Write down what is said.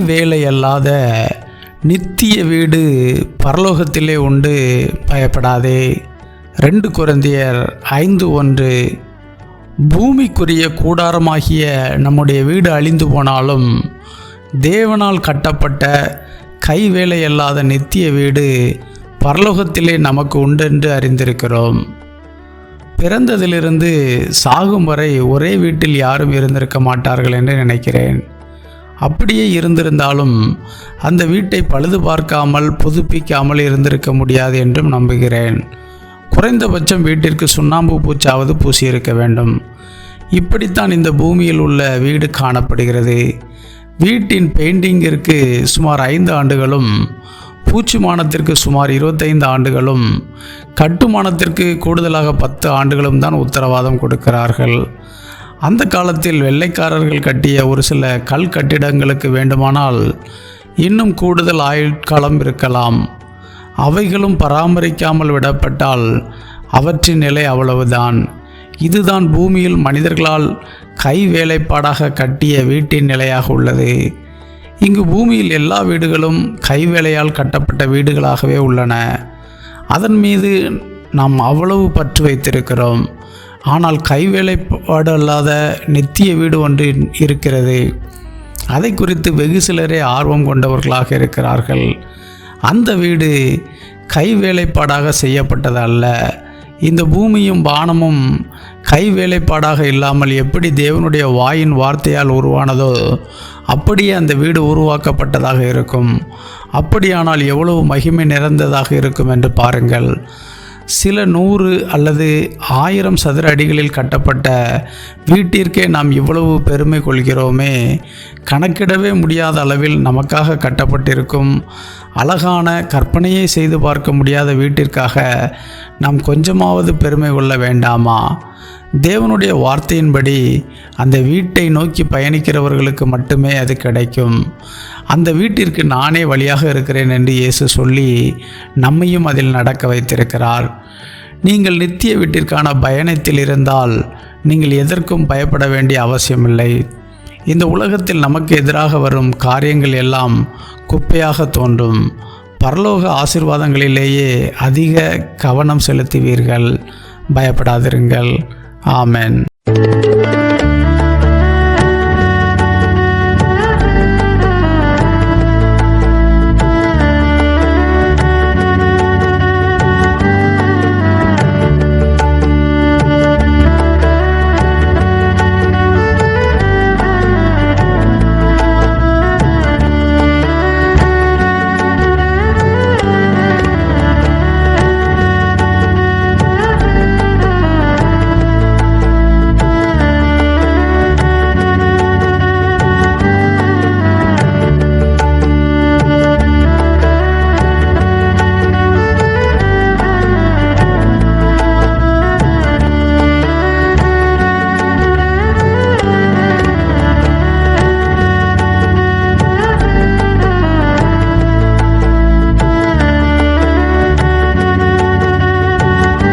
வேலை அல்லாத நித்திய வீடு பரலோகத்திலே உண்டு பயப்படாதே. ரெண்டு குழந்தையர் ஐந்து ஒன்று. பூமிக்குரிய கூடாரமாகிய நம்முடைய வீடு அழிந்து போனாலும் தேவனால் கட்டப்பட்ட கை வேலையல்லாத நித்திய வீடு பரலோகத்திலே நமக்கு உண்டென்று அறிந்திருக்கிறோம். பிறந்ததிலிருந்து சாகும் வரை ஒரே வீட்டில் யாரும் இருந்திருக்க மாட்டார்கள் என்று நினைக்கிறேன். அப்படியே இருந்திருந்தாலும் அந்த வீட்டை பழுது பார்க்காமல் புதுப்பிக்காமல் இருந்திருக்க முடியாது என்றும் நம்புகிறேன். குறைந்தபட்சம் வீட்டிற்கு சுண்ணாம்பு பூச்சாவது பூசியிருக்க வேண்டும். இப்படித்தான் இந்த பூமியில் உள்ள வீடு காணப்படுகிறது. வீட்டின் பெயிண்டிங்கிற்கு சுமார் ஐந்து ஆண்டுகளும் பூச்சிமானத்திற்கு சுமார் இருபத்தைந்து ஆண்டுகளும் கட்டுமானத்திற்கு கூடுதலாக பத்து ஆண்டுகளும் தான் உத்தரவாதம் கொடுக்கிறார்கள். அந்த காலத்தில் வெள்ளைக்காரர்கள் கட்டிய ஒரு சில கல் கட்டிடங்களுக்கு வேண்டுமானால் இன்னும் கூடுதல் ஆயுட்காலம் இருக்கலாம். அவைகளும் பராமரிக்காமல் விடப்பட்டால் அவற்றின் நிலை அவ்வளவுதான். இதுதான் பூமியில் மனிதர்களால் கை வேலைப்பாடாக கட்டிய வீட்டின் நிலையாக உள்ளது. இங்கு பூமியில் எல்லா வீடுகளும் கைவேலையால் கட்டப்பட்ட வீடுகளாகவே உள்ளன. அதன் மீது நாம் அவ்வளவு பற்று வைத்திருக்கிறோம். ஆனால் கைவேலைப்பாடு அல்லாத நித்திய வீடு ஒன்று இருக்கிறது. அதை குறித்து வெகு சிலரே ஆர்வம் கொண்டவர்களாக இருக்கிறார்கள். அந்த வீடு கை வேலைப்பாடாக செய்யப்பட்டது அல்ல இந்த பூமியும் வானமும் கை வேலைப்பாடாக இல்லாமல் எப்படி தேவனுடைய வாயின் வார்த்தையால் உருவானதோ அப்படியே அந்த வீடு உருவாக்கப்பட்டதாக இருக்கும். அப்படியானால் எவ்வளவு மகிமை நிறைந்ததாக இருக்கும் என்று பாருங்கள். சில நூறு அல்லது ஆயிரம் சதுர அடிகளில் கட்டப்பட்ட வீட்டிற்கே நாம் இவ்வளவு பெருமை கொள்கிறோமே. கணக்கிடவே முடியாத அளவில் நமக்காக கட்டப்பட்டிருக்கும் அழகான கற்பனையை செய்து பார்க்க முடியாத வீட்டிற்காக நாம் கொஞ்சமாவது பெருமை கொள்ள வேண்டாமா? தேவனுடைய வார்த்தையின்படி அந்த வீட்டை நோக்கி பயணிக்கிறவர்களுக்கு மட்டுமே அது கிடைக்கும். அந்த வீட்டிற்கு நானே வழியாக இருக்கிறேன் என்று இயேசு சொல்லி நம்மையும் அதில் நடக்க வைத்திருக்கிறார். நீங்கள் நித்திய வீட்டிற்கான பயணத்தில் இருந்தால் நீங்கள் எதற்கும் பயப்பட வேண்டிய அவசியமில்லை. இந்த உலகத்தில் நமக்கு எதிராக வரும் காரியங்கள் எல்லாம் குப்பையாக தோன்றும். பரலோக ஆசிர்வாதங்களிலேயே அதிக கவனம் செலுத்துவீர்கள். பயப்படாதிருங்கள். ஆமென்.